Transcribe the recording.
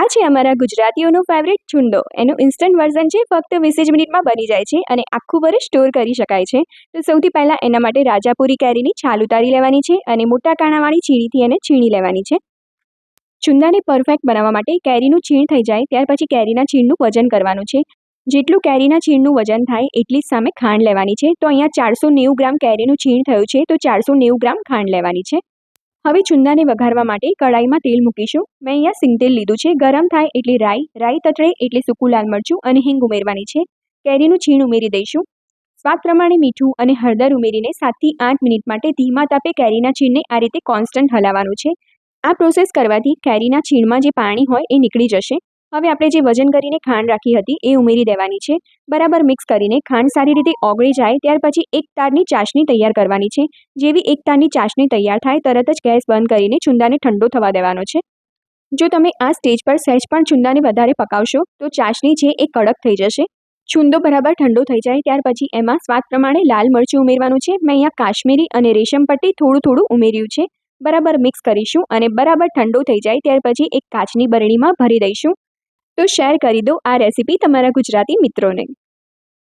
આ છે અમારા ગુજરાતીઓનો ફેવરેટ છુંદો એનું ઇન્સ્ટન્ટ વર્ઝન છે, ફક્ત વીસ જ મિનિટમાં બની જાય છે અને આખું વર્ષ સ્ટોર કરી શકાય છે. તો સૌથી પહેલાં એના માટે રાજાપુરી કેરીની છાલ ઉતારી લેવાની છે અને મોટા કાણાવાળી છીણીથી એને છીણી લેવાની છે. છુંદાને પરફેક્ટ બનાવવા માટે કેરીનું છીણ થઈ જાય, ત્યાર પછી કેરીના છીણનું વજન કરવાનું છે. જેટલું કેરીના છીણનું વજન થાય, એટલી જ સામે ખાંડ લેવાની છે. તો અહીંયા ચારસો નેવું ગ્રામ કેરીનું છીણ થયું છે, તો ચારસો નેવું ગ્રામ ખાંડ લેવાની છે. હવે ચુંદાને વઘારવા માટે કડાઈમાં તેલ મૂકીશું. મેં અહીંયા સિંગતેલ લીધું છે. ગરમ થાય એટલે રાઈ રાઈ તતળે એટલે સૂકું લાલ મરચું અને હિંગ ઉમેરવાની છે. કેરીનું છીણ ઉમેરી દઈશું. સ્વાદ પ્રમાણે મીઠું અને હળદર ઉમેરીને સાતથી આઠ મિનિટ માટે ધીમા તાપે કેરીના છીણને આ રીતે કોન્સ્ટન્ટ હલાવવાનું છે. આ પ્રોસેસ કરવાથી કેરીના છીણમાં જે પાણી હોય એ નીકળી જશે. હવે આપણે જે વજન કરીને ખાંડ રાખી હતી એ ઉમેરી દેવાની છે. બરાબર મિક્સ કરીને ખાંડ સારી રીતે ઓગળી જાય, ત્યાર પછી એક તારની ચાસણી તૈયાર કરવાની છે. જેવી એક તારની ચાસણી તૈયાર થાય, તરત જ ગેસ બંધ કરીને ચુંદાને ઠંડો થવા દેવાનો છે. જો તમે આ સ્ટેજ પર સહેજ પણ ચુંદાને વધારે પકાવશો, તો ચાસણી છે એ કડક થઈ જશે. છુંદો બરાબર ઠંડો થઈ જાય, ત્યાર પછી એમાં સ્વાદ પ્રમાણે લાલ મરચું ઉમેરવાનું છે. મેં અહીંયા કાશ્મીરી અને રેશમ પટ્ટી થોડું થોડું ઉમેર્યું છે. બરાબર મિક્સ કરીશું અને બરાબર ઠંડો થઈ જાય, ત્યાર પછી એક કાચની બરણીમાં ભરી દઈશું. તો શેર કરી દો આ રેસીપી તમારા ગુજરાતી મિત્રોને.